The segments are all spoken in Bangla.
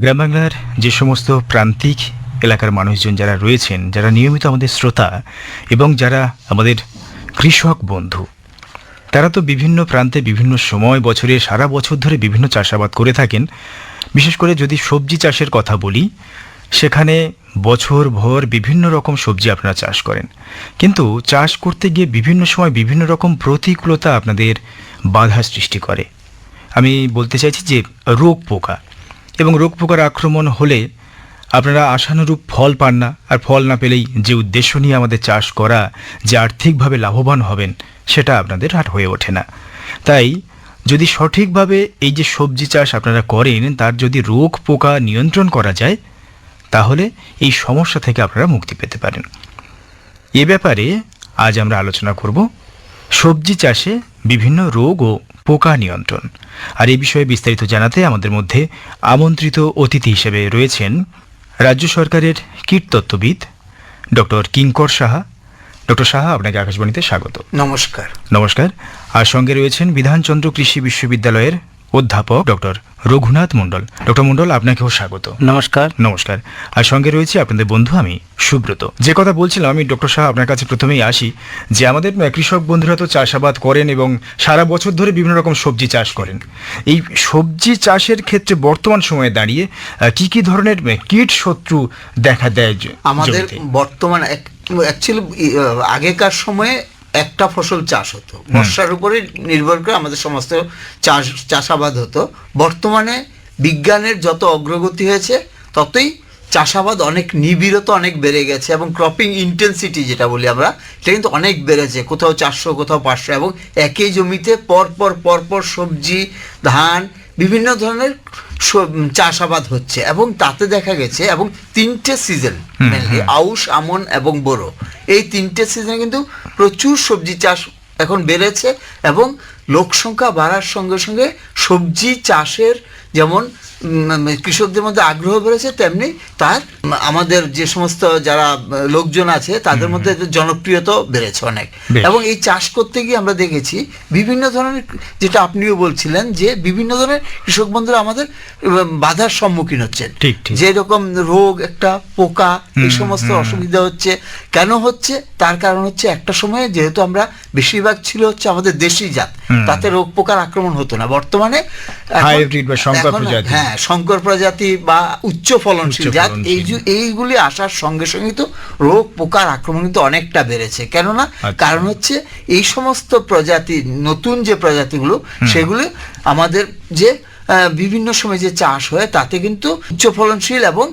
গ্রাম বাংলার যে সমস্ত প্রান্তিক এলাকার মানুষজন যারা রয়েছেন, যারা নিয়মিত আমাদের শ্রোতা এবং যারা আমাদের কৃষক বন্ধু, তারা তো বিভিন্ন প্রান্তে বিভিন্ন সময় বছরে সারা বছর ধরে বিভিন্ন চাষাবাদ করে থাকেন। বিশেষ করে যদি সবজি চাষের কথা বলি, সেখানে বছর ভর বিভিন্ন রকম সবজি আপনারা চাষ করেন। কিন্তু চাষ করতে গিয়ে বিভিন্ন সময় বিভিন্ন রকম প্রতিকূলতা আপনাদের বাধা সৃষ্টি করে। আমি বলতে চাইছি যে রোগ পোকা। এবং রোগ পোকার আক্রমণ হলে আপনারা আশানুরূপ ফল পান না। আর ফল না পেলেই যে উদ্দেশ্য নিয়ে আমাদের চাষ করা, যে আর্থিকভাবে লাভবান হবেন, সেটা আপনাদের আর হয়ে ওঠে না। তাই যদি সঠিকভাবে এই যে সবজি চাষ আপনারা করেন, তার যদি রোগ পোকা নিয়ন্ত্রণ করা যায়, তাহলে এই সমস্যা থেকে আপনারা মুক্তি পেতে পারেন। এ ব্যাপারে আজ আমরা আলোচনা করব সবজি চাষে বিভিন্ন রোগ ও পোকা নিয়ন্ত্রণ। আর এই বিষয়ে বিস্তারিত জানাতে আমাদের মধ্যে আমন্ত্রিত অতিথি হিসেবে রয়েছেন রাজ্য সরকারের কীটতত্ত্ববিদ ডক্টর কিঙ্কর সাহা। ডক্টর সাহা আপনাকে আকাশবাণীতে স্বাগত। নমস্কার। নমস্কার। আর সঙ্গে রয়েছেন বিধানচন্দ্র কৃষি বিশ্ববিদ্যালয়ের অধ্যাপক ডক্টর রঘুনাথ মণ্ডল। ডক্টর মণ্ডল আপনাকেও স্বাগত। নমস্কার। নমস্কার। আর সঙ্গে রয়েছে আপনাদের বন্ধু আমি সুব্রত। যে কথা বলছিলাম আমি ডক্টর সাহা আপনার কাছে প্রথমেই আসি যে আমাদের কৃষক বন্ধুরা তো চাষাবাদ করেন এবং সারা বছর ধরে বিভিন্ন রকম সবজি চাষ করেন। এই সবজি চাষের ক্ষেত্রে বর্তমান সময়ে দাঁড়িয়ে কি কি ধরনের কীট শত্রু দেখা দেয় আমাদের বর্তমান অ্যাকচুয়ালি আগেকার সময়ে একটা ফসল চাষ হতো। বর্ষার উপরে নির্ভর করে আমাদের সমস্ত চাষ, চাষাবাদ হতো। বর্তমানে বিজ্ঞানের যত অগ্রগতি হয়েছে, ততই চাষাবাদ অনেক নিবিড়তা, অনেক বেড়ে গেছে এবং ক্রপিং ইন্টেন্সিটি যেটা বলি আমরা, সেটা কিন্তু অনেক বেড়েছে। কোথাও চারশো, কোথাও পাঁচশো এবং একই জমিতে পরপর পরপর সবজি, ধান বিভিন্ন ধরনের চাষাবাদ হচ্ছে এবং তাতে দেখা গেছে এবং তিনটে সিজন মেনলি আউশ আমন এবং বোরো। এই তিনটে সিজনে কিন্তু প্রচুর সবজি চাষ এখন বেড়েছে এবং লোক সংখ্যা বাড়ার সঙ্গে সঙ্গে সবজি চাষের যেমন কৃষকদের মধ্যে আগ্রহ বেড়েছে তেমনি তার আমাদের যে সমস্ত যারা লোকজন আছে তাদের মধ্যে এদের জনপ্রিয়তাও বেড়েছে অনেক। এবং এই চাষ করতে গিয়ে আমরা দেখেছি বিভিন্ন ধরনের যেটা আপনিও বলছিলেন যে বিভিন্ন ধরনের কৃষক বন্ধুরা আমাদের বাধার সম্মুখীন হচ্ছেন। ঠিক, ঠিক। যেরকম রোগ একটা পোকা এই সমস্ত অসুবিধা হচ্ছে। কেন হচ্ছে? তার কারণ হচ্ছে একটা সময়ে যেহেতু আমরা বেশিরভাগ ছিল হচ্ছে আমাদের দেশি জাত তাতে রোগ পোকার আক্রমণ হতো না। বর্তমানে এখন- হ্যাঁ শঙ্কর প্রজাতি বা উচ্চ ফলনশীল জাত এই যে- এইগুলি আসার সঙ্গে সঙ্গে তো রোগ পোকার আক্রমণ কিন্তু অনেকটা বেড়েছে। কেননা আচ্ছা। কারণ হচ্ছে এই সমস্ত প্রজাতি নতুন যে প্রজাতিগুলো সেগুলো আমাদের যে বিভিন্ন সময় যে চাষ হয় তাতে কিন্তু উচ্চ ফলনশীল এবং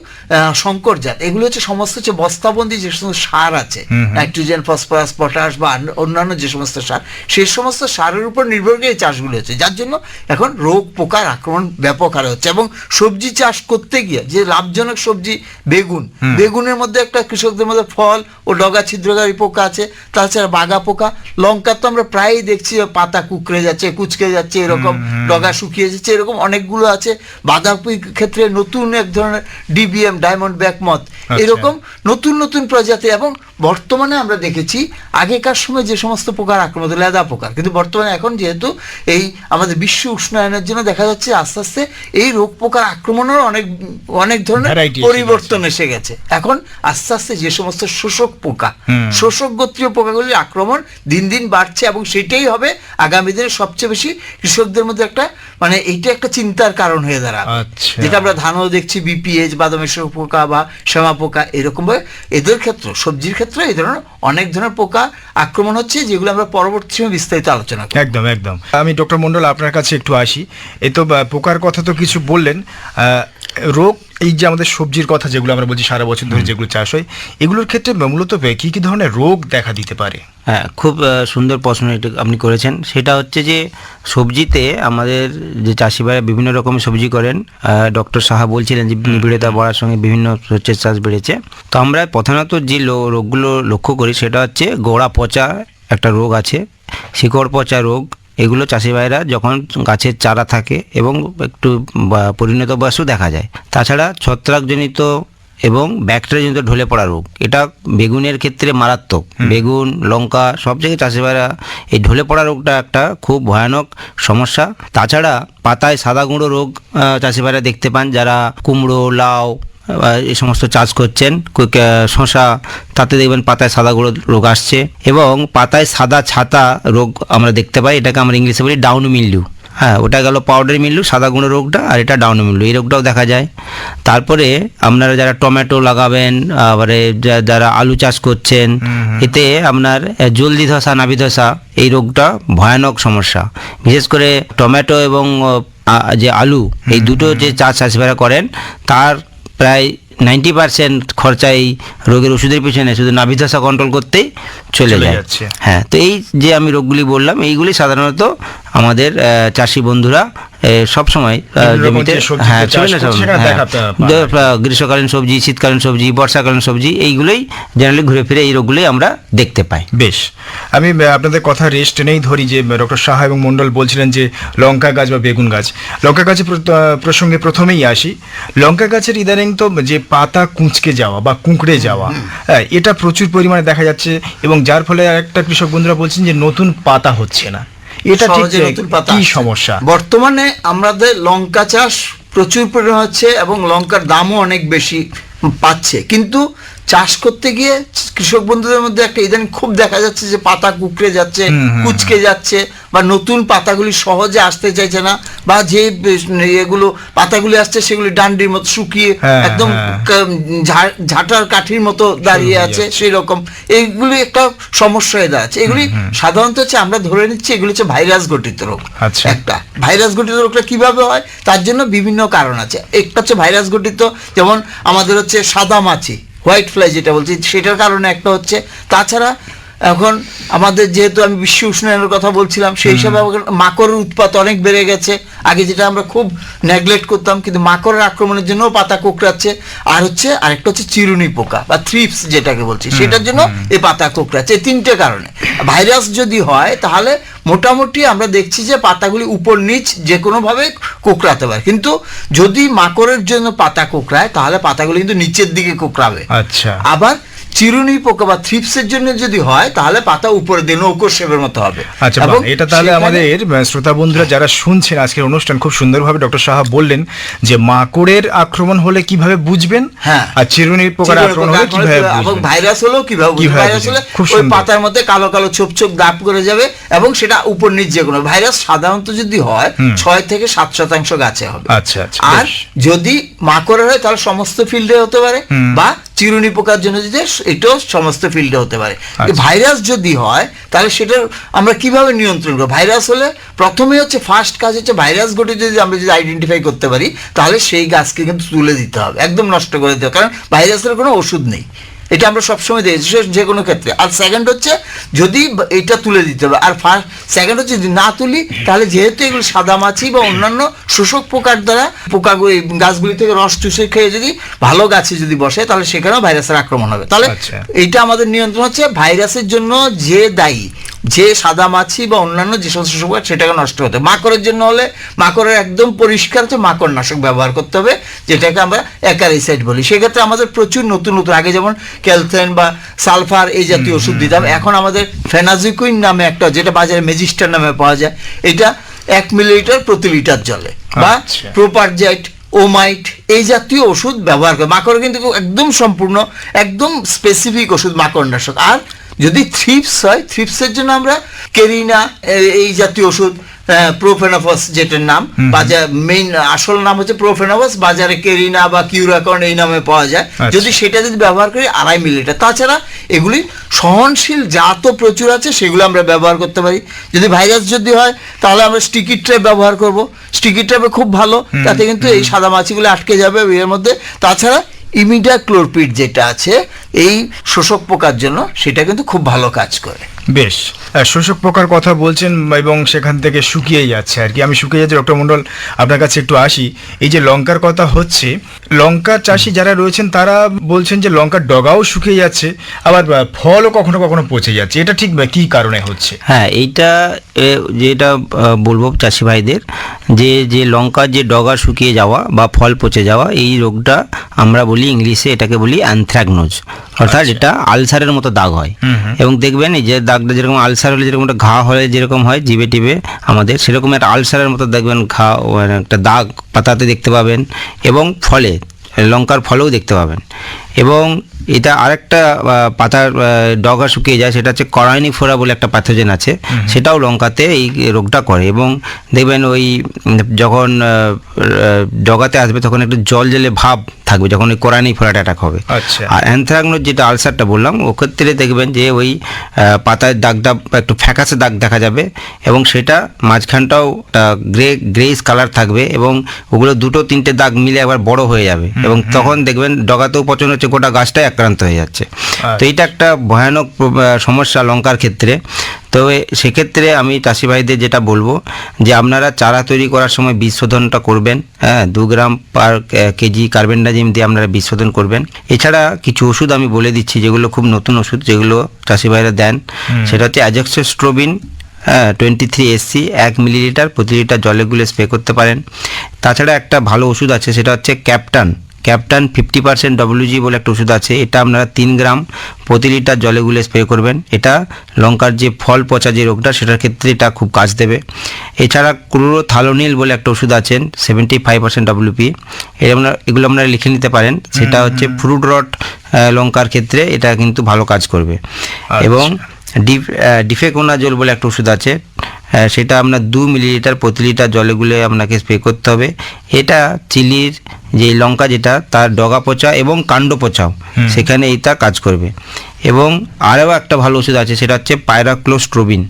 শঙ্কর জাত। এগুলো হচ্ছে সমস্ত হচ্ছে বস্তাবন্দি যে সমস্ত সার আছে। নাইট্রোজেন ফসফরাস পটাশ বা অন্যান্য যে সমস্ত সার সেই সমস্ত সারের উপর নির্ভর করে এই চাষগুলো হচ্ছে। যার জন্য এখন রোগ পোকার আক্রমণ ব্যাপক হারে হচ্ছে এবং সবজি চাষ করতে গিয়ে যে লাভজনক সবজি বেগুন। বেগুনের মধ্যে একটা কৃষকদের মধ্যে ফল ও ডগা ছিদ্রকারী পোকা আছে তাছাড়া বাগা পোকা। লঙ্কা তো আমরা প্রায়ই দেখছি পাতা কুকড়ে যাচ্ছে কুচকে যাচ্ছে এরকম ডগা শুকিয়ে যাচ্ছে এরকম অনেকগুলো আছে। বাঁধাকপির ক্ষেত্রে নতুন এক ধরনের ডিবিএম ডায়মন্ড ব্যাকমত আচ্ছা। এরকম নতুন নতুন প্রজাতি এবং বর্তমানে আমরা দেখেছি আগেকার সময় যে সমস্ত পোকার আক্রমণ হতো, লেদা পোকার। কিন্তু বর্তমানে এখন যেহেতু এই আমাদের বিশ্ব উষ্ণায়নের জন্য দেখা যাচ্ছে আস্তে আস্তে এই রোগ পোকার আক্রমণের অনেক অনেক ধরনের পরিবর্তন এসে গেছে। এখন আস্তে আস্তে যে সমস্ত শোষক পোকা শোষক গোত্রীয় পোকাগুলির আক্রমণ দিন দিন বাড়ছে এবং সেটাই হবে আগামী দিনে সবচেয়ে বেশি কৃষকদের মধ্যে একটা মানে এইটা একটা চিন্তার কারণ হয়ে দাঁড়াবে। আচ্ছা। যেটা আমরা ধানও দেখছি বিপিএস বাদামের পোকা বা শ্যামা পোকা এরকমভাবে এদের ক্ষেত্রে সবজির ক্ষেত্রে এই ধরনের অনেক ধরনের পোকা আক্রমণ হচ্ছে যেগুলো আমরা পরবর্তী সময় বিস্তারিত আলোচনা করব। একদম একদম। আমি ডক্টর মন্ডল আপনার কাছে একটু আসি। এ তো পোকার কথা তো কিছু বললেন। রোগ এই যে আমাদের সবজির কথা যেগুলো আমরা বলছি সারা বছর ধরে যেগুলো চাষ হয় এগুলোর ক্ষেত্রে মূলত কি কি ধরনের রোগ দেখা দিতে পারে? হ্যাঁ খুব সুন্দর প্রশ্ন এটা আপনি করেছেন। সেটা হচ্ছে যে সবজিতে আমাদের যে চাষিভাইরা বিভিন্ন রকমের সবজি করেন ডক্টর সাহা বলছিলেন যে নিবিড়তা বাড়ার সঙ্গে বিভিন্ন শস্যের চাষ বেড়েছে। তো আমরা প্রধানত যে রোগগুলো লক্ষ্য করি সেটা হচ্ছে গোড়া পচা একটা রোগ আছে শিকড় পচা রোগ এগুলো চাষি ভাইরা যখন গাছের চারা থাকে এবং একটু পরিণত বয়সও দেখা যায়। তাছাড়া ছত্রাকজনিত এবং ব্যাকটেরিয়াজনিত ঢলে পড়া রোগ এটা বেগুনের ক্ষেত্রে মারাত্মক। বেগুন লঙ্কা সব জায়গায় চাষিভাইরা এই ঢলে পড়া রোগটা একটা খুব ভয়ানক সমস্যা। তাছাড়া পাতায় সাদা গুঁড়ো রোগ চাষিভাইরা দেখতে পান যারা কুমড়ো লাউ এই সমস্ত চাষ করছেন শশা তাতে দেখবেন পাতায় সাদা গুঁড়ো রোগ আসছে এবং পাতায় সাদা ছাতা রোগ আমরা দেখতে পাই এটাকে আমরা ইংলিশে বলি ডাউন মিল্ডু হ্যাঁ ওটা গেল পাউডার মিল্লু সাদা গুঁড়ো রোগটা আর এটা ডাউন মিল্লু এই রোগটাও দেখা যায়। তারপরে আপনারা যারা টমেটো লাগাবেন আবারে যারা আলু চাষ করছেন এতে আপনার জলদি ধসা নাভি ধসা এই রোগটা ভয়ানক সমস্যা। বিশেষ করে টমেটো এবং যে আলু এই দুটো যে চাষ চাষিভাইরা করেন তার প্রায় নাইনটি পার্সেন্ট খরচা এই রোগের ওষুধের পিছনে শুধু নাভিধাসা কন্ট্রোল করতেই চলে চলে যায়। হ্যাঁ তো এই যে আমি রোগগুলি বললাম এইগুলি সাধারণত আমাদের আহ, চাষি বন্ধুরা সব সময় হ্যাঁ সব- হ্যাঁ, দেখা পা- পাওয়া যে, আহ, গ্রীষ্মকালীন সবজি শীতকালীন সবজি বর্ষাকালীন সবজি এইগুলোই জেনারেলি ঘুরে ফিরে এই রোগগুলোই আমরা দেখতে পাই। বেশ। আমি আপনাদের কথা রেস্ট নেই ধরি যে ডক্টর সাহা এবং মণ্ডল বলছিলেন যে লঙ্কা গাছ বা বেগুন গাছ। লঙ্কা গাছের প্রসঙ্গে প্রথমেই আসি। লঙ্কা গাছের ইদানিং তো যে পাতা কুঁচকে যাওয়া বা কুঁকড়ে যাওয়া হ্যাঁ, এটা প্রচুর পরিমাণে দেখা যাচ্ছে এবং যার ফলে একটা কৃষক বন্ধুরা বলছেন যে নতুন পাতা হচ্ছে না। এটা ঠিক কি সমস্যা? বর্তমানে আমাদের লঙ্কা চাষ প্রচুর পরিমাণে হচ্ছে এবং লঙ্কার দামও অনেক বেশি পাচ্ছে। কিন্তু চাষ করতে গিয়ে কৃষক বন্ধুদের মধ্যে একটা ইদানিং খুব দেখা যাচ্ছে যে পাতা কুকড়ে যাচ্ছে কুচকে যাচ্ছে বা নতুন পাতাগুলি সহজে আসতে চাইছে না বা যে এগুলো পাতাগুলি আসছে সেগুলি ডান্ডির মতো শুকিয়ে হ্যাঁ, একদম হ্যাঁ। ঝাঁটার কাঠির মতো দাঁড়িয়ে আছে। সেই রকম এইগুলি একটা সমস্যা হয়ে দাঁড়াচ্ছে। এগুলি সাধারণত হচ্ছে আমরা ধরে নিচ্ছি এগুলি হচ্ছে ভাইরাস ঘটিত রোগ। আচ্ছা। একটা। ভাইরাস ঘটিত রোগটা কীভাবে হয়? তার জন্য বিভিন্ন কারণ আছে। একটা হচ্ছে ভাইরাস গঠিত যেমন আমাদের হচ্ছে সাদা মাছি। হোয়াইট ফ্লাই যেটা বলছি সেটার কারণে একটা হচ্ছে। তাছাড়া এখন আমাদের যেহেতু আমি বিশ্ব উষ্ণায়নের কথা বলছিলাম সেই হিসাবে মাকড়ের উৎপাত অনেক বেড়ে গেছে। আগে যেটা আমরা খুব নেগলেক্ট করতাম কিন্তু মাকড়ের আক্রমণের জন্য পাতা কোকড়াচ্ছে। আর হচ্ছে আরেকটা হচ্ছে চিরুনি পোকা বা থ্রিপস যেটাকে বলছি সেটার জন্য এই পাতা কোকড়াচ্ছে এই তিনটে কারণে। ভাইরাস যদি হয় তাহলে মোটামুটি আমরা দেখছি যে পাতাগুলি উপর নিচ যে কোনোভাবে কোকড়াতে পারে। কিন্তু যদি মাকড়ের জন্য পাতা কোকড়ায় তাহলে পাতাগুলি কিন্তু নিচের দিকে কোকড়াবে। আচ্ছা। আবার চিরুনি পোকা বা থ্রিপসের জন্য যদি হয় তাহলে পাতা উপরে দিয়ে নৌকো শেপের মতো হবে। আচ্ছা এটা তাহলে আমাদের শ্রোতা বন্ধুরা যারা শুনছেন আজকের অনুষ্ঠান খুব সুন্দরভাবে ডক্টর সাহা বললেন যে মাকড়ের আক্রমণ হলে কীভাবে বুঝবেন? হ্যাঁ। আর চিরুনির পোকার আক্রমণ হলে কীভাবে এবং ভাইরাস হলেও কীভাবে ভাইরাস হলে ওই পাতার মধ্যে কালো কালো ছোপ ছোপ দাপ করে যাবে এবং সেটা উপর নিচ যে কোনো ভাইরাস সাধারণত যদি হয় ছয় থেকে সাত শতাংশ গাছে হবে। আচ্ছা, আচ্ছা, আর যদি মাকড়ের হয় তাহলে সমস্ত ফিল্ডে হতে পারে বা চিরুনি পোকার জন্য যদি এটাও সমস্ত ফিল্ডে হতে পারে। আচ্ছা। ভাইরাস যদি হয় তাহলে সেটা আমরা কীভাবে নিয়ন্ত্রণ করব? ভাইরাস হলে প্রথমে হচ্ছে ফার্স্ট কাজ হচ্ছে ভাইরাস ঘটে যদি আমরা যদি আইডেন্টিফাই করতে পারি তাহলে সেই গাছকে কিন্তু তুলে দিতে হবে। একদম নষ্ট করে দিতে হবে। কারণ ভাইরাসের কোনো ওষুধ নেই। এটা আমরা সবসময় দেখেছি যে কোনো ক্ষেত্রে। আর সেকেন্ড হচ্ছে যদি এটা তুলে দিতে হবে। আর ফার্স্ট সেকেন্ড হচ্ছে যদি না তুলি তাহলে যেহেতু এগুলো সাদা মাছি বা অন্যান্য শোষক পোকার দ্বারা পোকাগুলি গাছগুলি থেকে রস চুষে খেয়ে যদি ভালো গাছে যদি বসে তাহলে সেখানেও ভাইরাসের আক্রমণ হবে। তাহলে আচ্ছা। এইটা আমাদের নিয়ন্ত্রণ হচ্ছে। ভাইরাসের জন্য যে দায়ী যে সাদা মাছি বা অন্যান্য যে সমস্ত শোষক সেটাকে নষ্ট হতে হবে। মাকড়ের জন্য হলে মাকড়ের একদম পরিষ্কার হচ্ছে মাকড় নাশক ব্যবহার করতে হবে যেটাকে আমরা অ্যাকারিসাইড বলি। সেক্ষেত্রে আমাদের প্রচুর নতুন নতুন আগে যেমন ক্যালথেন বা সালফার এই জাতীয় ওষুধ দিতাম। এখন আমাদের ফেনাজিকুইন নামে একটা যেটা বাজারে মেজিস্টার নামে পাওয়া যায় এটা এক মিলিলিটার প্রতি লিটার জলে বা আচ্ছা। প্রোপারজাইট ওমাইট এই জাতীয় ওষুধ ব্যবহার করে। মাকড় কিন্তু একদম সম্পূর্ণ একদম স্পেসিফিক ওষুধ মাকড়নাশক। আর যদি থ্রিপস হয় থ্রিপসের জন্য আমরা কেরিনা এই জাতীয় ওষুধ প্রোফেনাফস যেটার নাম বাজার মেইন আসল নাম হচ্ছে প্রোফেনাফস বাজারে কেরিনা বা কিউরাকন এই নামে পাওয়া যায়। আচ্ছা। যদি সেটা যদি ব্যবহার করি আড়াই মিলিলিটার তাছাড়া এগুলি সহনশীল জাত প্রচুর আছে সেগুলো আমরা ব্যবহার করতে পারি। যদি ভাইরাস যদি হয় তাহলে আমরা স্টিকি ট্রেপ ব্যবহার করব। স্টিকি ট্রেপে খুব ভালো তাতে কিন্তু এই সাদা মাছিগুলো আটকে যাবে এর মধ্যে। তাছাড়া ইমিডা ক্লোরপিড যেটা আছে এই শোষক পোকার জন্য সেটা কিন্তু খুব ভালো কাজ করে। বেশ। শোষক পোকার কথা বলছেন এবং সেখান থেকে শুকিয়ে যাচ্ছে আর কি। আমি শুকিয়ে যাচ্ছি, ডক্টর মন্ডল আপনার কাছে একটু আসি। এই যে লঙ্কার কথা হচ্ছে লঙ্কার চাষি যারা রয়েছেন, তারা বলছেন যে লঙ্কার ডগাও শুকিয়ে যাচ্ছে, আবার ফলও কখনো কখনো পচে যাচ্ছে। এটা ঠিক, কি কারণে হচ্ছে? হ্যাঁ এইটা যেটা বলব চাষি ভাইদের, যে যে লঙ্কার যে ডগা শুকিয়ে যাওয়া বা ফল পচে যাওয়া, এই রোগটা আমরা বলি, ইংলিশে এটাকে বলি অ্যানথ্রাকনোজ অর্থাৎ। এটা আলসারের মতো দাগ হয়। এবং দেখবেন এই যে দাগটা যেরকম আলসার হলে যেরকম একটা ঘা হলে যেরকম হয় জিভে টিবে আমাদের সেরকম একটা আলসারের মতো দেখবেন ঘা একটা দাগ পাতাতে দেখতে পাবেন এবং ফলে লঙ্কার ফলেও দেখতে পাবেন এবং এটা আরেকটা পাতার ডগা শুকিয়ে যায় সেটা হচ্ছে করাইনি ফোরা বলে একটা প্যাথোজেন আছে। সেটাও লঙ্কাতে এই রোগটা করে এবং দেখবেন ওই যখন ডগাতে আসবে তখন একটু জল জলে ভাব থাকবে যখন ওই কোরাইনি ফোরাটা অ্যাটাক হবে। আচ্ছা। আর অ্যানথ্রাকনোজ যেটা আলসারটা বললাম ওক্ষেত্রে দেখবেন যে ওই পাতায় দাগটা একটু ফ্যাকাসে দাগ দেখা যাবে এবং সেটা মাঝখানটাও গ্রে গ্রেস কালার থাকবে এবং ওগুলো দুটো তিনটে দাগ মিলে একবার বড় হয়ে যাবে। এবং তখন দেখবেন ডগাতেও পচন হচ্ছে গোটা গাছটাই আক্রান্ত হয়ে যাচ্ছে। তো এটা একটা ভয়ানক সমস্যা লঙ্কার ক্ষেত্রে। তো সেক্ষেত্রে আমি চাষি ভাইদের যেটা বলব যে আপনারা চারা তৈরি করার সময় বীজ শোধনটা করবেন হ্যাঁ? দু গ্রাম পার কেজি কার্বেন্ডাজিম দিয়ে আপনারা বীজ শোধন করবেন। এছাড়া কিছু ওষুধ আমি বলে দিচ্ছি যেগুলো খুব নতুন ওষুধ যেগুলো চাষি ভাইরা দেন সেটা হচ্ছে অ্যাজেক্সোস্ট্রোবিন হ্যাঁ? টোয়েন্টি থ্রি এসসি এক মিলিলিটার প্রতি লিটার জলে গুলে স্প্রে করতে পারেন। তাছাড়া একটা ভালো ওষুধ আছে সেটা হচ্ছে Captan. Captan fifty percent WG বলে একটা ওষুধ আছে। এটা আপনারা তিন গ্রাম প্রতি লিটার জলে গুলে স্প্রে করবেন। এটা লঙ্কার যে ফল পচা যে রোগটা সেটার ক্ষেত্রে এটা খুব কাজ দেবে। এছাড়া ক্লোরো থালোনিল বলে একটা ওষুধ আছেন সেভেন্টি ফাইভ পার্সেন্ট ডব্লিউপি এগুলো আপনারা লিখে নিতে পারেন। সেটা হচ্ছে ফ্রুট রট লঙ্কার ক্ষেত্রে এটা কিন্তু ভালো কাজ করবে। এবং ডিফ ডিফেকোনাজল বলে একটা ওষুধ আছে। সেটা আপনার দু মিলিলিটার প্রতি লিটার জলে গুলে আপনাকে স্প্রে করতে হবে। এটা চিলির যে লঙ্কা যেটা তার ডগা পচা এবং কাণ্ড পচাও সেখানে এইটা কাজ করবে। এবং আরও একটা ভালো ওষুধ আছে সেটা হচ্ছে pyraclostrobin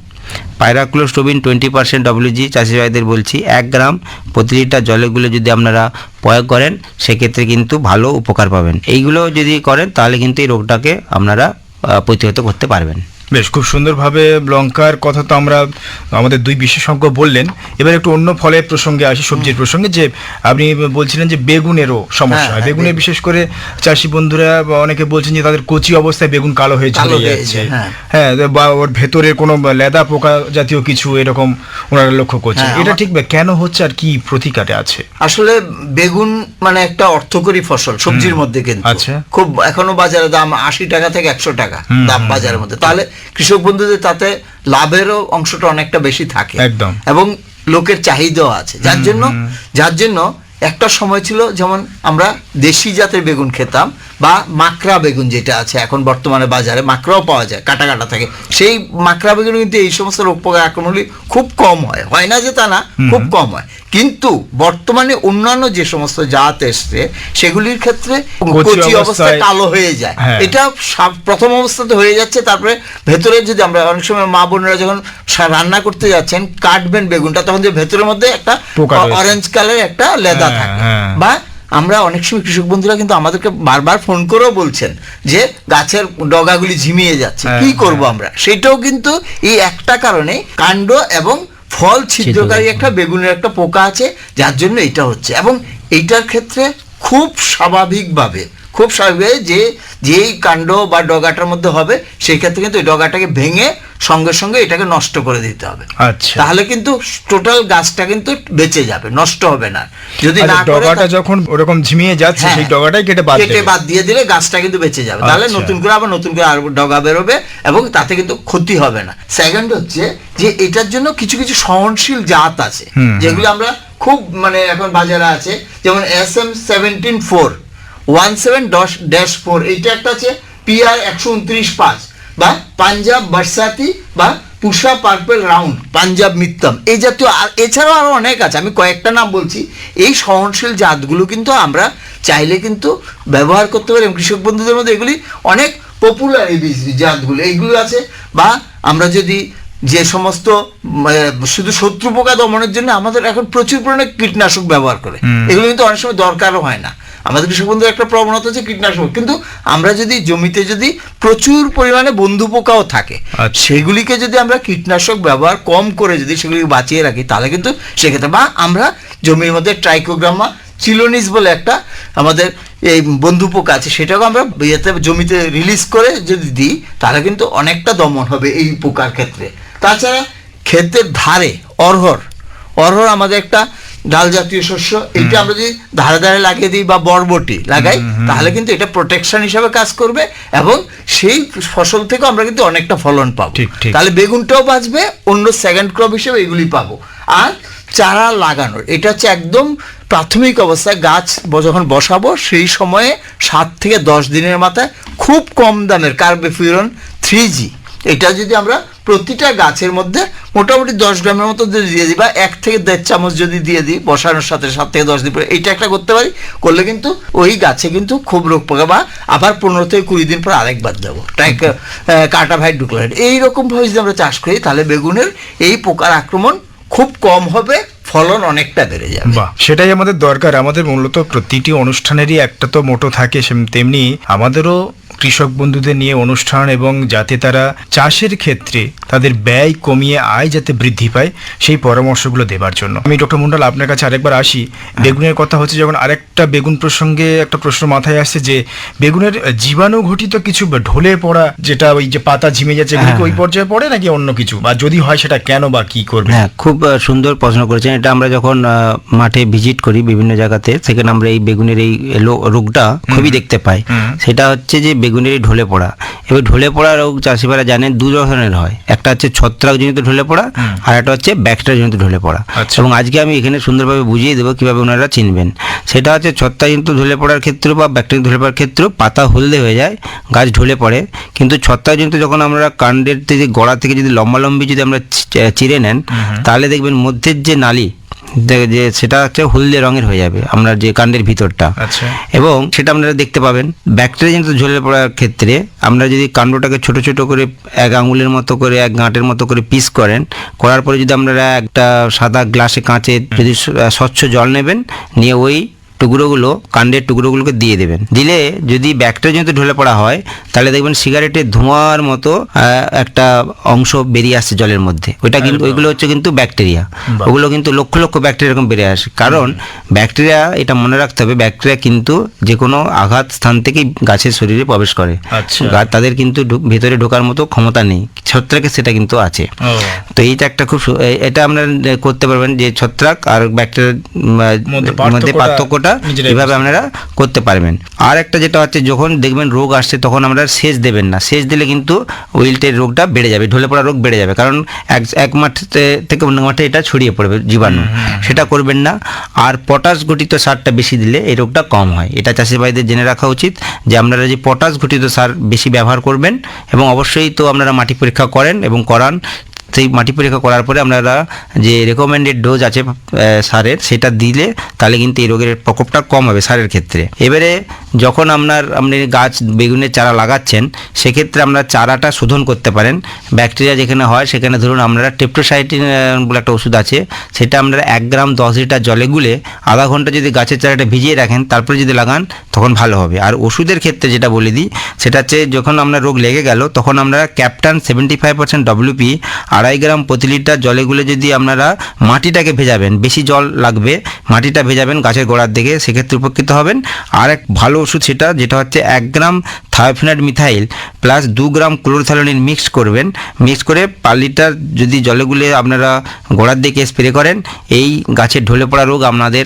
pyraclostrobin twenty percent WG চাষি ভাইদের বলছি এক গ্রাম প্রতি লিটার জলে গুলে যদি আপনারা প্রয়োগ করেন সেক্ষেত্রে কিন্তু ভালো উপকার পাবেন। এইগুলো যদি করেন তাহলে কিন্তু এই রোগটাকে আপনারা প্রতিহত করতে পারবেন। বেশ খুব সুন্দরভাবে লঙ্কার কথা তো আমরা আমাদের দুই বিশেষজ্ঞ বললেন। এবার একটু অন্য ফলের প্রসঙ্গে আসি সবজির প্রসঙ্গে যে আপনি বলছিলেন যে বেগুনেরও সমস্যা হ্যাঁ, বেগুনে বিশেষ করে চাষি বন্ধুরা অনেকে বলছেন যে তাদের কচি অবস্থায় বেগুন কালো হয়ে চলে যাচ্ছে। হ্যাঁ। হ্যাঁ বা ওর ভেতরে কোনো লেদা পোকা জাতীয় কিছু এরকম ওনারা লক্ষ্য করছেন। হ্যাঁ, এটা ঠিক বা কেন হচ্ছে আর কি প্রতিকারে আছে? আসলে বেগুন মানে একটা অর্থকরী ফসল সবজির মধ্যে কিন্তু। আচ্ছা। খুব এখনও বাজারে দাম আশি টাকা থেকে একশো টাকা দাম বাজারের মধ্যে। তাহলে কৃষক বন্ধুদের তাতে লাভেরও অংশটা অনেকটা বেশি থাকে। একদম। এবং লোকের চাহিদাও আছে। যার জন্য যার জন্য একটা সময় ছিল যেমন আমরা দেশি জাতের বেগুন খেতাম বা মাকড়া বেগুন যেটা আছে এখন বর্তমানে বাজারে মাকড়াও পাওয়া যায় কাটা কাটা থাকে। সেই মাকড়া বেগুন কিন্তু এই সমস্ত রোগ পোকা আক্রমণ খুব কম হয়। হয় না যে তা না খুব কম হয়। কিন্তু বর্তমানে অন্যান্য যে সমস্ত জাত এসছে সেগুলির ক্ষেত্রে কচি অবস্থায় কালো হয়ে যায় হ্যাঁ। এটা প্রথম অবস্থাতে হয়ে যাচ্ছে তারপরে ভেতরে যদি আমরা অনেক সময় মা বোনেরা যখন রান্না করতে যাচ্ছেন কাটবেন বেগুনটা তখন যে ভেতরের মধ্যে একটা অরেঞ্জ কালার একটা লেদা হ্যাঁ, থাকে হ্যাঁ। বা আমরা অনেক সময় কৃষক বন্ধুরা কিন্তু আমাদেরকে বারবার ফোন করেও বলছেন যে গাছের ডগাগুলি ঝিমিয়ে যাচ্ছে কি করব। আমরা সেটাও কিন্তু এই একটা কারণে কাণ্ড এবং ফল ছিদ্রকারী একটা বেগুনের একটা পোকা আছে যার জন্য এটা হচ্ছে। এবং এইটার ক্ষেত্রে খুব স্বাভাবিকভাবে খুব স্বাভাবিক যে যেই কাণ্ড বা ডগাটার মধ্যে হবে সেই ক্ষেত্রে কিন্তু এই ডগাটাকে ভেঙে সঙ্গে সঙ্গে এটাকে নষ্ট করে দিতে হবে। আচ্ছা। তাহলে কিন্তু টোটাল গাছটা কিন্তু বেঁচে যাবে নষ্ট হবে না। যদি না আচ্ছা, করে ডগাটা যখন ওরকম ঝিমিয়ে যাচ্ছে হ্যাঁ, সেই ডগাটাই কেটে বাদ কেটে বাদ দিয়ে দিলে গাছটা কিন্তু বেঁচে যাবে। তাহলে আচ্ছা। নতুন করে আবার নতুন করে আর ডগা বেরোবে এবং তাতে কিন্তু ক্ষতি হবে না। সেকেন্ড হচ্ছে যে এটার জন্য কিছু কিছু সহনশীল জাত আছে। যেগুলো আমরা খুব মানে এখন বাজারে আছে যেমন S M seventeen four one seven dash dash four এইটা একটা আছে পিআর একশো উনত্রিশ পাঁচ। বা পাঞ্জাব বর্ষাতি বা পুষা পার্পেল রাউন্ড পাঞ্জাব মিত্তম। এই জাতীয় আর এছাড়াও আরও অনেক আছে আমি কয়েকটা নাম বলছি। এই সহনশীল জাতগুলো কিন্তু আমরা চাইলে কিন্তু ব্যবহার করতে পারি এবং কৃষক বন্ধুদের মধ্যে এগুলি অনেক পপুলার এই বীজ জাতগুলো। এইগুলো আছে বা আমরা যদি যে সমস্ত শুধু শত্রু পোকা দমনের জন্য আমাদের এখন প্রচুর পরিমাণে কীটনাশক ব্যবহার করে। এগুলো কিন্তু অনেক সময় দরকারও হয় না। আমাদের কৃষক বন্ধুর একটা প্রবণতা হচ্ছে কীটনাশক কিন্তু আমরা যদি জমিতে যদি প্রচুর পরিমাণে বন্ধু পোকাও থাকে আচ্ছা। সেগুলিকে যদি আমরা কীটনাশক ব্যবহার কম করে যদি সেগুলিকে বাঁচিয়ে রাখি তাহলে কিন্তু সেক্ষেত্রে বা আমরা জমির মধ্যে ট্রাইকোগ্রামা চিলোনিস বলে একটা আমাদের এই বন্ধু পোকা আছে সেটাকে আমরা ইয়েতে জমিতে রিলিজ করে যদি দিই তাহলে কিন্তু অনেকটা দমন হবে এই পোকার ক্ষেত্রে তাছাড়া ক্ষেতের ধারে অরহর অরহর আমাদের একটা ডাল জাতীয় শস্য এটা আমরা যদি ধারে ধারে লাগিয়ে দিই বা বরবটি লাগাই তাহলে কিন্তু এটা প্রোটেকশন হিসাবে কাজ করবে এবং সেই ফসল থেকেও আমরা কিন্তু অনেকটা ফলন পাবো। তাহলে বেগুনটাও বাঁচবে অন্য সেকেন্ড ক্রপ হিসেবে এগুলি পাবো। আর চারা লাগানোর এটা হচ্ছে একদম প্রাথমিক অবস্থায় গাছ যখন বসাবো সেই সময়ে সাত থেকে দশ দিনের মাথায় খুব কম দামের কার্বেফিউরন থ্রি জি এটা যদি আমরা প্রতিটা গাছের মধ্যে মোটামুটি দশ গ্রামের মতো যদি দিয়ে দিই, বা এক থেকে দেড় চামচ যদি দিয়ে দিই বসানোর সাথে সাত থেকে দশ দিন পরে এইটা একটা করতে পারি। করলে কিন্তু ওই গাছে কিন্তু খুব রোগ পোকা, বা আবার পনেরো থেকে কুড়ি দিন পর আরেকবার দেবো। টাইক কাটা ভাই ডুক্লোরাইড এইরকম ভাবে যদি আমরা চাষ করি, তাহলে বেগুনের এই পোকার আক্রমণ খুব কম হবে, ফলন অনেকটা বেড়ে যাবে। সেটাই আমাদের দরকার। আমাদের মূলত প্রতিটি অনুষ্ঠানেরই একটা তো মোটো থাকে তেমনি আমাদেরও কৃষক বন্ধুদের নিয়ে অনুষ্ঠান এবং যাতে তারা চাষের ক্ষেত্রে তাদের ব্যয় কমিয়ে আয় যাতে বৃদ্ধি পায় সেই পরামর্শগুলো দেবার জন্য। আমি ডক্টর মন্ডল আপনার কাছে আরেকবার আসি। বেগুনের কথা হচ্ছে যখন আরেকটা বেগুন প্রসঙ্গে একটা প্রশ্ন মাথায় আসছে যে বেগুনের জীবাণু ঘটিত কিছু ঢলে পড়া যেটা ওই যে পাতা ঝিমে যাচ্ছে এগুলো ওই পর্যায়ে পড়ে নাকি অন্য কিছু? বা যদি হয় সেটা কেন বা কি করবে? হ্যাঁ খুব সুন্দর প্রশ্ন করেছেন। এটা আমরা যখন মাঠে ভিজিট করি বিভিন্ন জায়গাতে সেখানে আমরা এই বেগুনের এই রোগটা খুবই দেখতে পাই। সেটা হচ্ছে যে বেগুনের এই ঢলে পড়া। এবার ঢলে পড়া রোগ চাষিবারা জানেন দু ধরনের হয়। একটা হচ্ছে ছত্রাকজনিত ঢলে পড়া আর একটা হচ্ছে ব্যাকটেরিয়াজনিত ঢলে পড়া। আচ্ছা। এবং আজকে আমি এখানে সুন্দরভাবে বুঝিয়ে দেবো কীভাবে ওনারা চিনবেন। সেটা হচ্ছে ছত্রাকজনিত ঢলে পড়ার ক্ষেত্রে বা ব্যাকটেরিয়া ঢলে পড়ার ক্ষেত্রেও পাতা হলদে হয়ে যায় গাছ ঢলে পড়ে। কিন্তু ছত্রাকজনিত যখন আমরা কাণ্ডের থেকে গোড়া থেকে যদি লম্বালম্বি যদি আমরা চিরে নেন তাহলে দেখবেন মধ্যের যে নালি যে সেটা হচ্ছে হলদে রঙের হয়ে যাবে আমরা যে কাণ্ডের ভিতরটা। আচ্ছা। এবং সেটা আপনারা দেখতে পাবেন ব্যাকটেরিয়া যেহেতু ঝরে পড়ার ক্ষেত্রে আমরা যদি কাণ্ডটাকে ছোট ছোট করে এক আঙুলের মতো করে এক গাঁটের মতো করে পিস করেন করার পরে যদি আপনারা একটা সাদা গ্লাসে কাঁচে যদি স্বচ্ছ জল নেবেন নিয়ে ওই টুকরোগুলো কাণ্ডের টুকরোগুলোকে দিয়ে দেবেন। দিলে যদি ব্যাকটেরিয়া যদি ঢলে পড়া হয় তাহলে দেখবেন সিগারেটের ধোঁয়ার মতো একটা অংশ বেরিয়ে আসছে জলের মধ্যে। ওইটা কিন্তু ওইগুলো হচ্ছে কিন্তু ব্যাকটেরিয়া ওগুলো কিন্তু লক্ষ লক্ষ ব্যাকটেরিয়া এরকম বেড়ে আসে। কারণ ব্যাকটেরিয়া এটা মনে রাখতে হবে ব্যাকটেরিয়া কিন্তু যে কোনো আঘাত স্থান থেকেই গাছের শরীরে প্রবেশ করে। আচ্ছা। তাদের কিন্তু ভেতরে ঢোকার মতো ক্ষমতা নেই। ছত্রাকে সেটা কিন্তু আছে। তো এইটা একটা খুব এটা আপনারা করতে পারবেন যে ছত্রাক আর ব্যাকটেরিয়ার মধ্যে পার্থক্যটা এভাবে আপনারা করতে পারবেন। আর একটা যেটা হচ্ছে যখন দেখবেন রোগ আসছে তখন আমরা সেচ দেবেন না। সেচ দিলে কিন্তু উইল্টের রোগটা বেড়ে যাবে ঢলে পড়া রোগ বেড়ে যাবে। কারণ এক এক মাঠ থেকে অন্য মাঠে এটা ছড়িয়ে পড়বে জীবাণু। সেটা করবেন না। আর পটাশ ঘটিত সারটা বেশি দিলে এই রোগটা কম হয়। এটা চাষি ভাইদের জেনে রাখা উচিত যে আপনারা যে পটাশ ঘটিত সার বেশি ব্যবহার করবেন এবং অবশ্যই তো আপনারা মাটি পরীক্ষা করেন এবং করান। সেই মাটি পরীক্ষা করার পরে আপনারা যে রেকমেন্ডেড ডোজ আছে সারের, সেটা দিলে তাহলে কিন্তু এই রোগের প্রকোপটা কম হবে সারের ক্ষেত্রে। এবারে যখন আপনার, আপনি গাছ বেগুনের চারা লাগাচ্ছেন, সেক্ষেত্রে আমরা চারাটা শোধন করতে পারেন। ব্যাকটেরিয়া যেখানে হয়, সেখানে ধরুন আপনারা টেপ্টোসাইটিন বলে একটা ওষুধ আছে, সেটা আপনারা এক গ্রাম দশ লিটার জলে গুলে আধা ঘণ্টা যদি গাছের চারাটা ভিজিয়ে রাখেন, তারপরে যদি লাগান, তখন ভালো হবে। আর ওষুধের ক্ষেত্রে যেটা বলে দিই, সেটা হচ্ছে যখন আপনার রোগ লেগে গেল, তখন আমরা captan seventy five percent WP আড়াই গ্রাম প্রতি লিটার জলে গুলে যদি আপনারা মাটিটাকে ভেজাবেন, বেশি জল লাগবে, মাটিটা ভেজাবেন গাছের গোড়ার দিকে, সেক্ষেত্রে উপকৃত হবেন। আর এক ভালো ওষুধ সেটা, যেটা হচ্ছে এক গ্রাম থায়োফিনাইড মিথাইল প্লাস দু গ্রাম ক্লোরোথ্যালোনিন মিক্স করবেন। মিক্স করে পার লিটার যদি জলে গুলে আপনারা গোড়ার দিকে স্প্রে করেন, এই গাছের ঢলে পড়া রোগ আপনাদের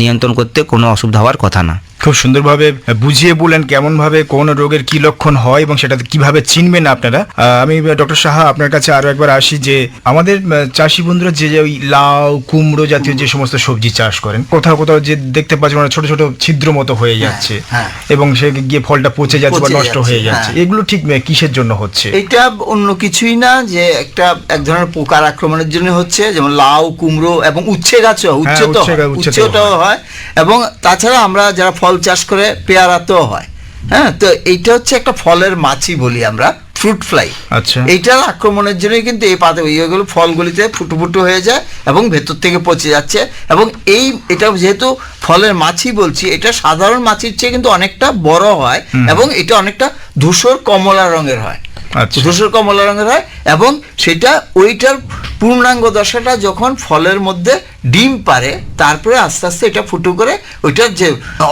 নিয়ন্ত্রণ করতে কোনো অসুবিধা হওয়ার কথা না। খুব সুন্দরভাবে বুঝিয়ে বলেন কেমন ভাবে কোন রোগের কি লক্ষণ হয় এবং সেটা কীভাবে চিনবেন আপনারা। আমি ডক্টর সাহা আপনার কাছে আরও একবার আসি যে আমাদের চাষি বন্ধুরা যে ওই লাউ কুমড়ো জাতীয় যে সমস্ত সবজি চাষ করেন কোথাও কোথাও যে দেখতে পাচ্ছি মানে ছোট ছোট ছিদ্র মতো হয়ে যাচ্ছে হ্যাঁ। এবং সে গিয়ে ফলটা পচে যাচ্ছে বা নষ্ট হয়ে যাচ্ছে, যাচ্ছে। হ্যাঁ। এগুলো ঠিক কিসের জন্য হচ্ছে? এটা অন্য কিছুই না যে একটা এক ধরনের পোকার আক্রমণের জন্য হচ্ছে যেমন লাউ কুমড়ো এবং উচ্ছে গাছও উচ্ছে তো হয়, উচ্ছেটাও হয়। এবং তাছাড়া আমরা যারা ফল চাষ করে পেয়ারাতেও হয়। হ্যাঁ তো এইটা হচ্ছে একটা ফলের মাছি বলি আমরা ফ্রুট ফ্লাই আচ্ছা। এইটার আক্রমণের জন্যই কিন্তু এই পাতা ইয়েগুলো ফলগুলিতে ফুটো ফুটো হয়ে যায় এবং ভেতর থেকে পচে যাচ্ছে এবং এই এটা যেহেতু ফলের মাছি বলছি এটা সাধারণ মাছির চেয়ে কিন্তু অনেকটা বড় হয় এবং এটা অনেকটা ধূসর কমলা রঙের হয়। ধূসর কমলা রঙের হয় এবং সেটা ওইটার পূর্ণাঙ্গ দশাটা যখন ফলের মধ্যে ডিম পারে তারপরে আস্তে আস্তে এটা ফুটো করে ওইটার যে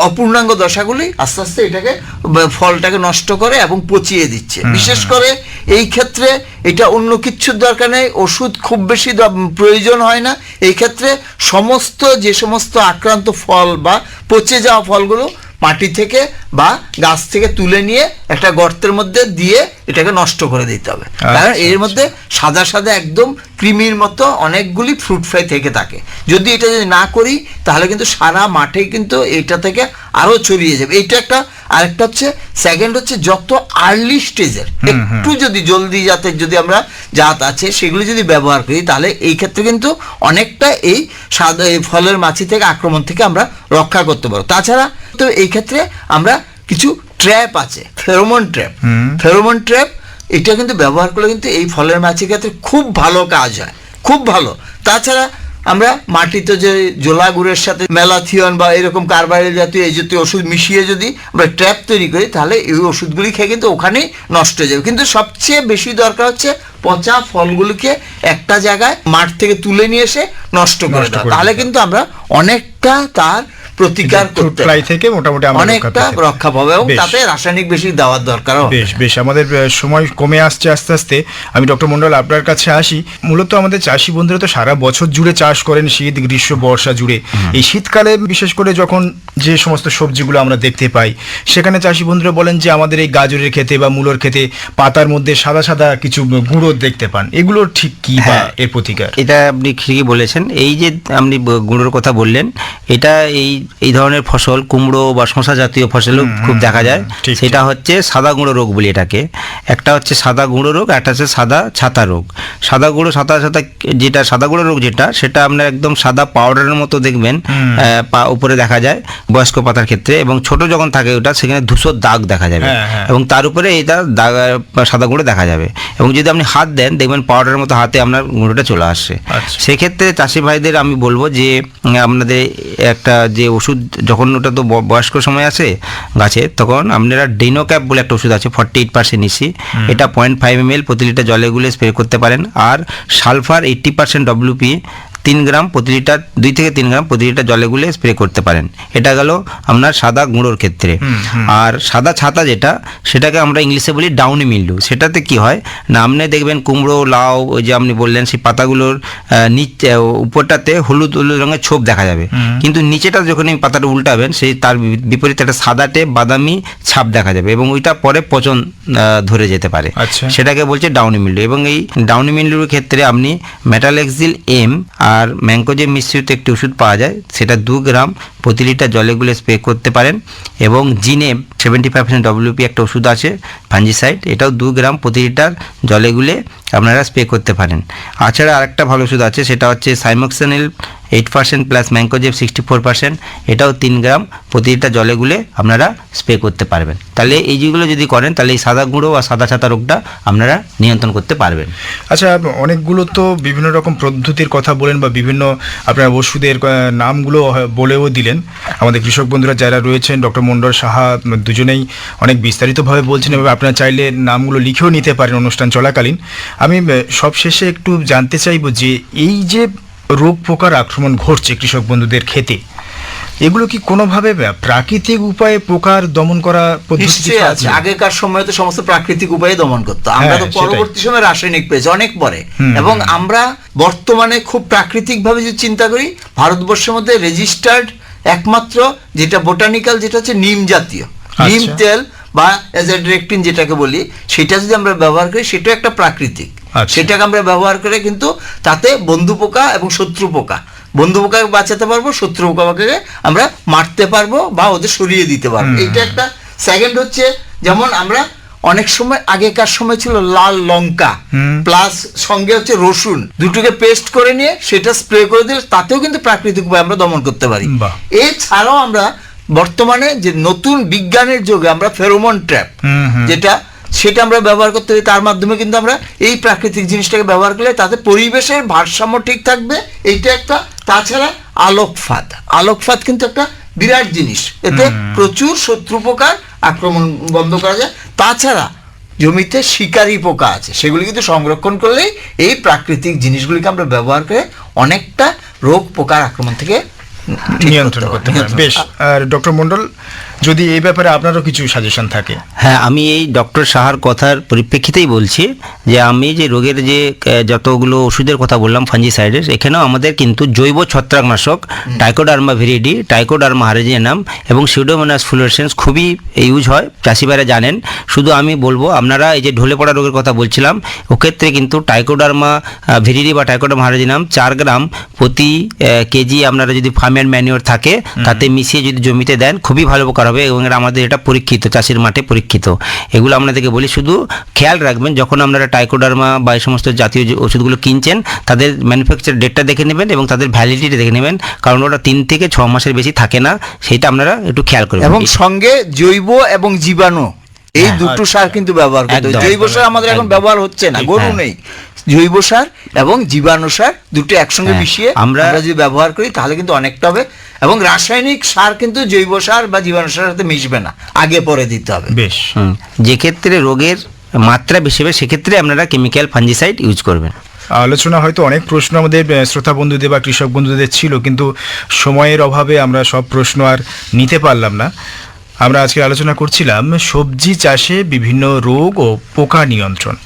অপূর্ণাঙ্গ দশাগুলি আস্তে আস্তে এটাকে ফলটাকে নষ্ট করে এবং পচিয়ে দিচ্ছে। বিশেষ করে এই ক্ষেত্রে এটা অন্য কিচ্ছুর দরকার নেই ওষুধ খুব বেশি প্রয়োজন হয় না। এই ক্ষেত্রে সমস্ত যে সমস্ত আক্রান্ত ফল বা পচে যাওয়া ফলগুলো মাটি থেকে বা গাছ থেকে তুলে নিয়ে একটা গর্তের মধ্যে দিয়ে এটাকে নষ্ট করে দিতে হবে। কারণ আচ্ছা, এর মধ্যে সাদা সাদা একদম ক্রিমির মতো অনেকগুলি ফ্রুট ফ্রাই থেকে থাকে। যদি এটা যদি না করি তাহলে কিন্তু সারা মাঠে কিন্তু এটা থেকে আরও ছড়িয়ে যাবে। এইটা একটা আরেকটা হচ্ছে সেকেন্ড হচ্ছে যত আর্লি স্টেজের একটু যদি জলদি জাতের যদি আমরা জাত আছে সেগুলি যদি ব্যবহার করি তাহলে এই ক্ষেত্রে কিন্তু অনেকটা এই সাদা এই ফলের মাছি থেকে আক্রমণ থেকে আমরা রক্ষা করতে পারব। তাছাড়া তো এই ক্ষেত্রে আমরা কিছু ট্র্যাপ আছে ফেরোমন ট্র্যাপ ফেরোমন ট্র্যাপ এটা কিন্তু ব্যবহার করলে কিন্তু এই ফলের মাছের ক্ষেত্রে খুব ভালো কাজ হয় খুব ভালো। তাছাড়া আমরা মাটিতে যে জোলা গুড়ের সাথে মেলাথিয়ন বা এরকম কার্বাইল জাতীয় এই জাতীয় ওষুধ মিশিয়ে যদি আমরা ট্র্যাপ তৈরি করি তাহলে এই ওষুধগুলি খেয়ে কিন্তু ওখানেই নষ্ট হয়ে যাবে। কিন্তু সবচেয়ে বেশি দরকার হচ্ছে পচা ফলগুলিকে একটা জায়গায় মাঠ থেকে তুলে নিয়ে এসে নষ্ট করে তাহলে কিন্তু আমরা অনেকটা তার প্রতিকার করতে ফ্লাই থেকে মোটামুটি আমরা রক্ষা অনেকটা রক্ষা পাবে এবং তাতে রাসায়নিক বেশি দেওয়ার না। বেশ বেশ। আমাদের সময় কমে আসছে আস্তে আস্তে। আমি ডক্টর মন্ডল আপনার কাছে আসি। মূলত আমাদের চাষি বন্ধুরা তো সারা বছর জুড়ে চাষ করেন শীত গ্রীষ্ম বর্ষা জুড়ে। এই শীতকালে বিশেষ করে যখন যে সমস্ত সবজিগুলো আমরা দেখতে পাই সেখানে চাষি বন্ধুরা বলেন যে আমাদের এই গাজরের খেতে বা মূলোর খেতে পাতার মধ্যে সাদা সাদা কিছু গুঁড়ো দেখতে পান। এগুলো ঠিক কি বা হ্যাঁ। এর প্রতিকার? এটা আপনি ঠিকই বলেছেন। এই যে আপনি গুঁড়োর কথা বললেন এটা এই এই ধরনের ফসল কুমড়ো বা শশা জাতীয় ফসলও খুব দেখা যায়। সেটা হচ্ছে সাদা গুঁড়ো রোগ বলি এটাকে। একটা হচ্ছে সাদা গুঁড়ো রোগ একটা হচ্ছে সাদা ছাতা রোগ। সাদা গুঁড়ো সাদা ছাতা যেটা সাদা গুঁড়ো রোগ যেটা সেটা আপনার একদম সাদা পাউডারের মতো দেখবেন পা উপরে দেখা যায় বয়স্ক পাতার ক্ষেত্রে এবং ছোট যখন থাকে ওটা সেখানে ধূসর দাগ দেখা যাবে। হ্যাঁ, হ্যাঁ। এবং তার উপরে এটা দাগ সাদা গুঁড়ো দেখা যাবে। এবং যদি আপনি হাত দেন দেখবেন পাউডারের মতো হাতে আপনার গুঁড়োটা চলে আসছে। আচ্ছা। সেক্ষেত্রে চাষি ভাইদের আমি বলব যে আপনাদের একটা যে ওষুধ যখন ওটা তো বয়স্ক সময় আছে গাছে তখন আপনারা ডেনোক্যাপ বলে একটা ওষুধ আছে ফর্টি এইট পার্সেন্ট ইসি এটা পয়েন্ট ফাইভ এম এল প্রতি লিটার জলে গুলে স্প্রে করতে পারেন। আর সালফার এইট্টি পার্সেন্ট ডব্লিউপি তিন গ্রাম প্রতি লিটার দুই থেকে তিন গ্রাম প্রতি লিটার জলে গুলে স্প্রে করতে পারেন। এটা গেল আপনার সাদা গুঁড়োর ক্ষেত্রে। আর সাদা ছাতা যেটা সেটাকে আমরা ইংলিশে বলি ডাউনি মিল্ডু সেটাতে কি হয় না আপনি দেখবেন কুমড়ো লাউ ওই যে আপনি বললেন সেই পাতাগুলোর নিচ উপরটাতে হলুদ হলুদ রঙের ছোপ দেখা যাবে। কিন্তু নিচেটা যখন এই পাতাটা উল্টাবেন সেই তার বিপরীতে একটা সাদাটে বাদামি ছাপ দেখা যাবে এবং ওইটা পরে পচন ধরে যেতে পারে। আচ্ছা। সেটাকে বলছে ডাউনি মিল্ডু এবং এই ডাউনি মিল্ডুর ক্ষেত্রে আপনি মেটালেক্সিল এম আর ম্যাঙ্কোজে মিশ্রিত একটি ওষুধ পাওয়া যায়, সেটা দু গ্রাম প্রতি লিটার জলে গুলে স্প্রে করতে পারেন এবং জিনে সেভেন্টি ফাইভ পার্সেন্ট ডব্লিউপি একটা ওষুধ আছে ফাঞ্জিসাইড এটাও দু গ্রাম প্রতি লিটার জলে গুলে আপনারা স্প্রে করতে পারেন। আছাড়া আরেকটা ভালো ওষুধ আছে, সেটা হচ্ছে cymoxanil eight percent plus mancozeb sixty four percent এটাও তিন গ্রাম প্রতি লিটার জলে গুলে আপনারা স্প্রে করতে পারবেন। তাহলে এই যেগুলো যদি করেন, তাহলে এই সাদা গুঁড়ো বা সাদা ছাতা রোগটা আপনারা নিয়ন্ত্রণ করতে পারবেন। আচ্ছা অনেকগুলো তো বিভিন্ন রকম পদ্ধতির কথা বলেন বা বিভিন্ন আপনার ওষুধের নামগুলো বলেও দিলেন। আমাদের কৃষক বন্ধুরা যারা রয়েছেন, ডক্টর মন্ডল সাহা দুজনেই অনেক বিস্তারিতভাবে বলছেন এবং আপনারা চাইলে নামগুলো লিখেও নিতে পারেন অনুষ্ঠান চলাকালীন। আমি সবশেষে একটু জানতে চাইব যে এই যে রোগ পোকার আক্রমণ ঘটছে কৃষক বন্ধুদের খেতে এগুলো কি কোনোভাবে প্রাকৃতিক উপায়ে পোকার দমন করা পদ্ধতি আছে? আগেকার সময় তো সমস্ত প্রাকৃতিক উপায়ে দমন করতো। আমরা হ্যাঁ, তো পরবর্তী সময় রাসায়নিক পেয়েছি অনেক পরে। এবং আমরা বর্তমানে খুব প্রাকৃতিক ভাবে যদি চিন্তা করি ভারতবর্ষের মধ্যে রেজিস্টার্ড একমাত্র যেটা বোটানিক্যাল যেটা হচ্ছে নিম জাতীয়। নিম আচ্ছা। তেল বা এজাড্রেকটিন যেটাকে বলি সেটা যদি আমরা ব্যবহার করি সেটা একটা প্রাকৃতিক। সেটাকে আমরা ব্যবহার করে কিন্তু তাতে বন্ধু পোকা এবং শত্রু পোকা। বন্ধু পোকাকে বাঁচাতে পারব শত্রু পোকাকে আমরা মারতে পারব বা ওদের সরিয়ে দিতে পারব। এইটা একটা সেকেন্ড হচ্ছে যেমন আমরা অনেক সময় আগেকার সময় ছিল লাল লঙ্কা প্লাস সঙ্গে হচ্ছে রসুন। দুটোকে পেস্ট করে নিয়ে সেটা স্প্রে করে দিলে তাতেও কিন্তু প্রাকৃতিক উপায় আমরা দমন করতে পারি। এছাড়াও আমরা বর্তমানে যে নতুন বিজ্ঞানের যুগে আমরা ফেরোমন ট্র্যাপ। যেটা সেটা আমরা ব্যবহার করতে হবে। তার মাধ্যমে কিন্তু আমরা এই প্রাকৃতিক জিনিসটাকে ব্যবহার করলে তাতে পরিবেশের ভারসাম্য ঠিক থাকবে। এইটা একটা। তাছাড়া আলোকফাত আলোকফাত কিন্তু একটা বিরাট জিনিস। এতে প্রচুর শত্রু পোকার আক্রমণ বন্ধ করা যায়। তাছাড়া জমিতে শিকারি পোকা আছে সেগুলি কিন্তু সংরক্ষণ করলেই এই প্রাকৃতিক জিনিসগুলিকে আমরা ব্যবহার করে অনেকটা রোগ পোকার আক্রমণ থেকে নিয়ন্ত্রণ করতে বেশ। আর ডক্টর মন্ডল যদি এই ব্যাপারে আপনারও কিছু সাজেশন থাকে। হ্যাঁ আমি এই ডক্টর সাহার কথার পরিপ্রেক্ষিতেই বলছি যে আমি যে রোগের যে যতগুলো ওষুধের কথা বললাম ফাঞ্জিসাইডের এখানেও আমাদের কিন্তু জৈব ছত্রাকনাশক টাইকোডার্মা ভিরিডি টাইকোডার্মা হারেজিয়ানাম এবং সিউডোমোনাস ফ্লুরেসেন্স খুবই ইউজ হয় চাষিবারা জানেন। শুধু আমি বলব আপনারা এই যে ঢলে পড়া রোগের কথা বলছিলাম ওক্ষেত্রে কিন্তু টাইকোডার্মা ভেরিডি বা টাইকোডার্মা হারেজিনাম চার গ্রাম প্রতি কেজি আপনারা যদি ফার্ম ফার্মের ম্যানিওর থাকে তাতে মিশিয়ে যদি জমিতে দেন খুবই ভালো উপকার হবে এবং আমাদের এটা পরীক্ষিত, চাষির মাঠে পরীক্ষিত। এগুলো আপনাদেরকে বলি, শুধু খেয়াল রাখবেন, যখন আপনারা টাইকোডার্মা বা এই সমস্ত জাতীয় ওষুধগুলো কিনছেন, তাদের ম্যানুফ্যাকচার ডেটটা দেখে নেবেন এবং তাদের ভ্যালিডিটি দেখে নেবেন, কারণ ওটা তিন থেকে ছ মাসের বেশি থাকে না সেটা আপনারা একটু খেয়াল করবেন। এবং সঙ্গে জৈব এবং জীবাণু। এই হ্যাঁ। দুটো সার কিন্তু ব্যবহার করতে জৈব সার আমাদের এখন ব্যবহার হচ্ছে না গরু হ্যাঁ। নেই। জৈব সার এবং জীবাণু সার দুটো একসঙ্গে হ্যাঁ। মিশিয়ে আমরা- যদি ব্যবহার করি তাহলে কিন্তু অনেকটা হবে এবং রাসায়নিক সার কিন্তু জৈব সার বা জীবাণু সারের সাথে মিশবে না। আগে পরে দিতে হবে। বেশ। হুম, যে ক্ষেত্রে রোগের মাত্রা বেশি হবে সেক্ষেত্রে আপনারা কেমিক্যাল ফাঞ্জিসাইড ইউজ করবেন। আলোচনা হয়তো অনেক প্রশ্ন আমাদের শ্রোতা বন্ধুদের বা কৃষক বন্ধুদের ছিল কিন্তু সময়ের অভাবে আমরা সব প্রশ্ন আর নিতে পারলাম না। আমরা আজকে আলোচনা করছিলাম সবজি চাষে বিভিন্ন রোগ ও পোকা নিয়ন্ত্রণ।